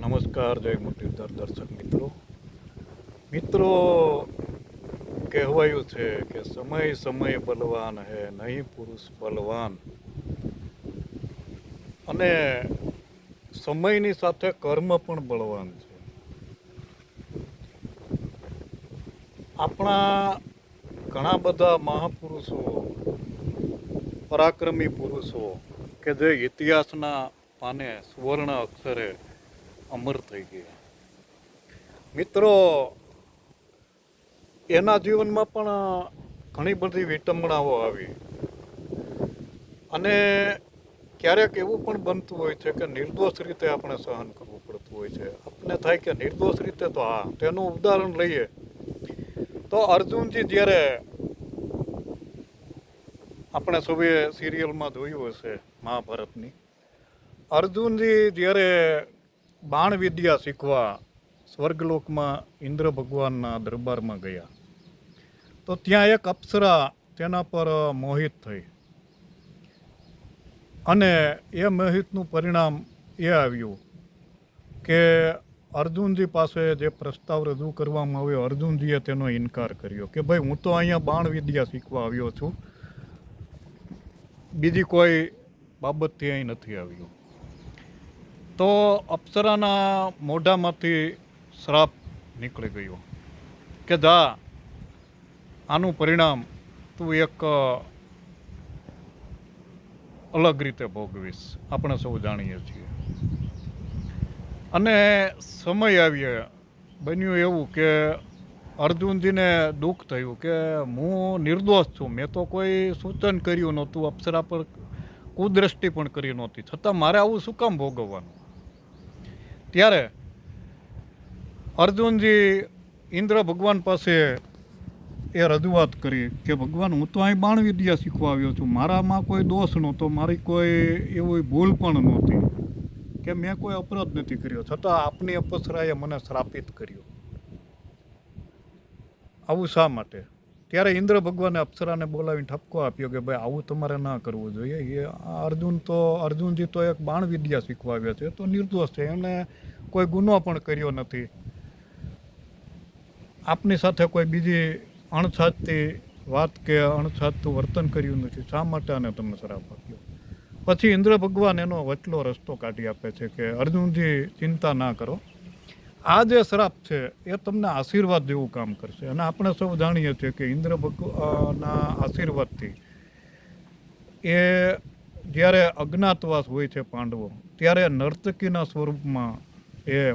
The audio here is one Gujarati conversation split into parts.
નમસ્કાર, જય મુરલીધર દર્શક મિત્રો. મિત્રો, કહેવાયું છે કે સમય સમય બલવાન હે, નહીં પુરુષ બલવાન. અને સમયની સાથે કર્મ પણ બળવાન છે. આપણા ઘણા બધા મહાપુરુષો, પરાક્રમી પુરુષો કે જે ઇતિહાસના પાને સુવર્ણ અક્ષરે અમર થઈ ગયા. મિત્રો, એના જીવનમાં પણ ઘણી બધી વિટંબણાઓ આવી. અને ક્યારેક એવું પણ બનતું હોય છે કે નિર્દોષ રીતે આપણે સહન કરવું પડતું હોય છે. આપણે થાય કે નિર્દોષ રીતે તો હા, તેનું ઉદાહરણ લઈએ. તો અર્જુનજી જ્યારે આપણે સૌએ સિરિયલમાં જોયું હશે મહાભારતની, અર્જુનજી જ્યારે બાણ વિદ્યા શીખવા સ્વર્ગલોકમાં ઇન્દ્ર ભગવાનના દરબારમાં ગયા. તો ત્યાં એક અપ્સરા તેના પર મોહિત થઈ. અને એ મોહિતનું પરિણામ એ આવ્યું કે અર્જુનજી પાસે જે પ્રસ્તાવ રજૂ કરવામાં આવ્યો, અર્જુનજીએ તેનો ઇનકાર કર્યો કે ભાઈ હું તો અહીંયા બાણ વિદ્યા શીખવા આવ્યો છું. બીજી કોઈ બાબતથી અહીં નથી આવ્યો તો અપ્સરાના મોઢામાંથી શ્રાપ નીકળી ગયો કે જા, આનું પરિણામ તું એક અલગ રીતે ભોગવીશ. આપણે સૌ જાણીએ છીએ. અને સમય આવ્યો. બન્યું એવું કે અર્જુનજીને દુઃખ થયું કે હું નિર્દોષ છું. મેં તો કોઈ સૂચન કર્યું નહોતું. અપ્સરા પર કુદ્રષ્ટિ પણ કરી નહોતી. છતાં મારે આવું શું કામ ભોગવવાનું? ત્યારે અર્જુનજી ઇન્દ્ર ભગવાન પાસે એ રજૂઆત કરી કે, ભગવાન, હું તો અહીં બાણ વિદ્યા શીખવા આવ્યો છું. મારામાં કોઈ દોષ નહોતો, મારી કોઈ એવી ભૂલ પણ નહોતી. કે મેં કોઈ અપરાધ નથી કર્યો. છતાં આપની અપસરાએ મને શ્રાપિત કર્યો. આવું શા માટે? ત્યારે ઇન્દ્ર ભગવાને અપ્સરાને બોલાવીને ઠપકો આપ્યો કે ભાઈ, આવું તમારે ના કરવું જોઈએ. એ અર્જુન તો, અર્જુનજી તો એક બાણ વિદ્યા શીખવા આવ્યા છે, તો નિર્દોષ છે. એણે કોઈ ગુનો પણ કર્યો નથી. આપની સાથે કોઈ બીજી અણછાજતી વાત કે અણછાજતું વર્તન કર્યું નથી. શા માટે આને તમે શરાપ આપ્યો? પછી ઇન્દ્ર ભગવાન એનો વચલો રસ્તો કાઢી આપે છે કે, અર્જુનજી ચિંતા ના કરો. આ જે શ્રાપ છે, એ તમને આશીર્વાદ જેવું કામ કરશે. અને આપણે સૌ જાણીએ છીએ કે ઇન્દ્ર ભગવાનના આશીર્વાદથી એ જ્યારે અજ્ઞાતવાસ હોય છે પાંડવો, ત્યારે નર્તકીના સ્વરૂપમાં એ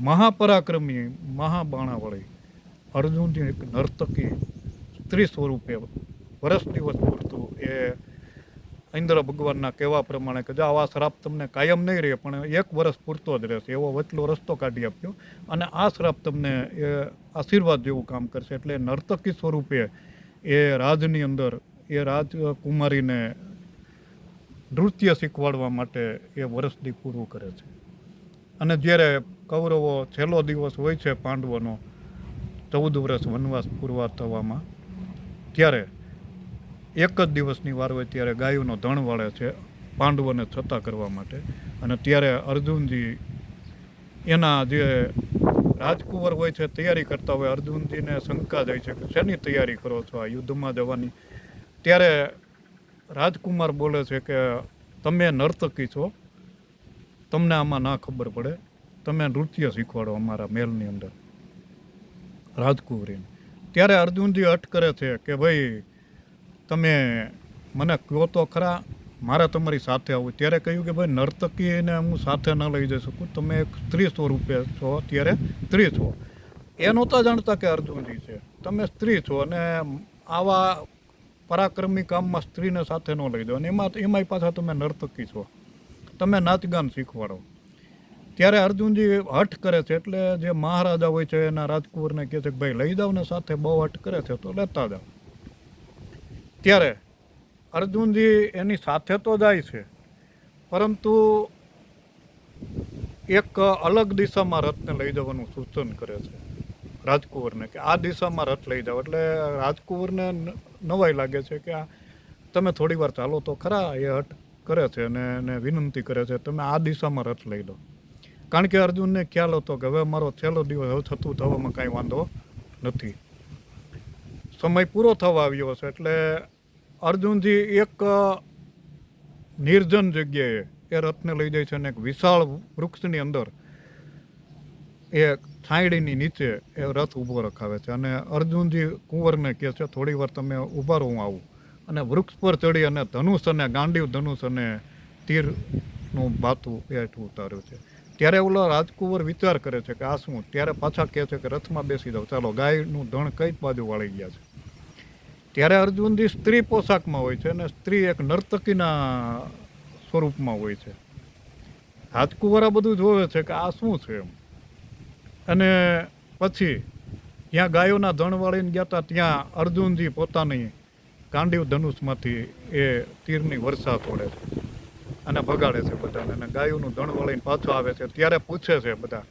મહાપરાક્રમી મહાબાણાવળી અર્જુનની એક નર્તકી સ્ત્રી સ્વરૂપે વર્ષ દિવસ પૂરતું એ ઇન્દ્ર ભગવાનના કહેવા પ્રમાણે કે જો આવા શ્રાપ તમને કાયમ નહીં રહે, પણ એક વર્ષ પૂરતો જ રહેશે. એવો વચલો રસ્તો કાઢી આપ્યો અને આ શ્રાપ તમને એ આશીર્વાદ જેવું કામ કરશે. એટલે નર્તકી સ્વરૂપે એ રાજની અંદર એ રાજકુમારીને નૃત્ય શીખવાડવા માટે એ વર્ષથી પૂરું કરે છે. અને જ્યારે કૌરવો છેલ્લો દિવસ હોય છે પાંડવોનો, ચૌદ વર્ષ વનવાસ પૂરવા થવામાં, ત્યારે એક જ દિવસની વાર હોય ત્યારે ગાયોનો ધણ વાળે છે પાંડવોને છતાં કરવા માટે. અને ત્યારે અર્જુનજી એના જે રાજકુંવર હોય છે, તૈયારી કરતા હોય, અર્જુનજીને શંકા જાય છે કે શેની તૈયારી કરો છો આ યુદ્ધમાં જવાની? ત્યારે રાજકુમાર બોલે છે કે, તમે નર્તકી છો. તમને આમાં ના ખબર પડે. તમે નૃત્ય શીખવાડો અમારા મેલની અંદર. રાજકુંવરીને. ત્યારે અર્જુનજી અટ કરે છે કે, ભાઈ તમે મને કહો તો ખરા, મારે તમારી સાથે આવવું ત્યારે કહ્યું કે ભાઈ, નર્તકીને હું સાથે ન લઈ જઈ શકું. તમે એક સ્ત્રી સ્વરૂપે છો ત્યારે સ્ત્રી છો એ નહોતા જાણતા કે અર્જુનજી છે. તમે સ્ત્રી છો અને આવા પરાક્રમી કામમાં સ્ત્રીને સાથે ન લઈ દો અને એમાં એમાંય પાછા તમે નર્તકી છો. તમે નાચગાન શીખવાડો. ત્યારે અર્જુનજી હઠ કરે છે, એટલે જે મહારાજા હોય છે, એના રાજકુંવરને કહે છે કે ભાઈ, લઈ જાઓ ને સાથે બહુ હઠ કરે છે, તો લેતા જાઓ. ત્યારે અર્જુનજી એની સાથે તો જાય છે, પરંતુ એક અલગ દિશામાં રથને લઈ જવાનું સૂચન કરે છે રાજકુંવરને કે આ દિશામાં રથ લઈ જાઓ. એટલે રાજકુંવરને નવાઈ લાગે છે કે આ તમે થોડી વાર ચાલો તો ખરા, એ હટ કરે છે અને એને વિનંતી કરે છે, તમે આ દિશામાં રથ લઈ લો. કારણ કે અર્જુનને ખ્યાલ હતો કે હવે મારો છેલ્લો દિવસ હવે થતું થવામાં કાંઈ વાંધો નથી. સમય પૂરો થવા આવ્યો છે, એટલે અર્જુનજી એક નિર્જન જગ્યાએ એ રથને લઈ જાય છે અને એક વિશાળ વૃક્ષની અંદર એ છાંયડીની નીચે એ રથ ઊભો રખાવે છે. અને અર્જુનજી કુંવરને કહે છે, થોડી વાર તમે ઊભા રહો, હું આવું. અને વૃક્ષ પર ચડી અને ધનુષ અને ગાંડીવ ધનુષ અને તીરનું બાતું એ ઉતાર્યું છે. ત્યારે ઓલો રાજકુંવર વિચાર કરે છે કે આ શું? ત્યારે પાછા કહે છે કે રથમાં બેસી જાઓ. ચાલો, ગાયનું ધણ કઈ બાજુ વાળી ગયા છે? ત્યારે અર્જુનજી સ્ત્રી પોશાકમાં હોય છે અને સ્ત્રી એક નર્તકીના સ્વરૂપમાં હોય છે. રાજકુંવરા બધું જોવે છે કે આ શું છે એમ. અને પછી ત્યાં ગાયોના ધણ વાળીને ગયા હતા ત્યાં અર્જુનજી પોતાની ગાંડીવ ધનુષમાંથી એ તીરની વર્ષા તોડે છે અને ભગાડે છે બધાને. અને ગાયોનું ધણ વળીને પાછો આવે છે. ત્યારે પૂછે છે બધા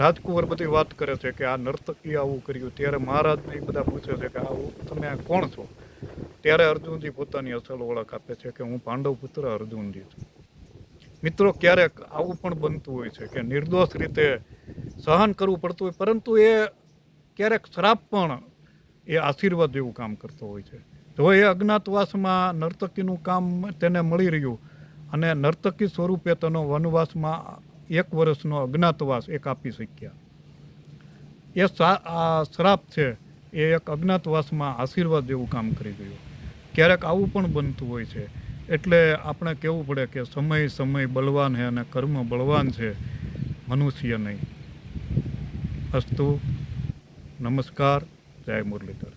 રાજકુંવર બધી વાત કરે છે કે આ નર્તકી આવું કર્યું. ત્યારે મહારાજને એ બધા પૂછે છે કે આવું તમે કોણ છો? ત્યારે અર્જુનજી પોતાની અસલ ઓળખ આપે છે કે હું પાંડવ પુત્ર અર્જુનજી છું. મિત્રો, ક્યારેક આવું પણ બનતું હોય છે કે નિર્દોષ રીતે સહન કરવું પડતું હોય, પરંતુ એ ક્યારેક શ્રાપ પણ એ આશીર્વાદ જેવું કામ કરતો હોય છે. જો એ અજ્ઞાતવાસમાં નર્તકીનું કામ તેને મળી રહ્યું અને નર્તકી સ્વરૂપે તેનો વનવાસમાં એક વર્ષનો અજ્ઞાતવાસ એક આપી શક્યા. એ આ શ્રાપ છે, એ એક અજ્ઞાતવાસમાં આશીર્વાદ જેવું કામ કરી ગયું. ક્યારેક આવું પણ બનતું હોય છે. એટલે આપણે કહેવું પડે કે સમય સમય બળવાન છે અને કર્મ બળવાન છે, મનુષ્ય નહીં. અસ્તુ, નમસ્કાર, જય મુરલીધર.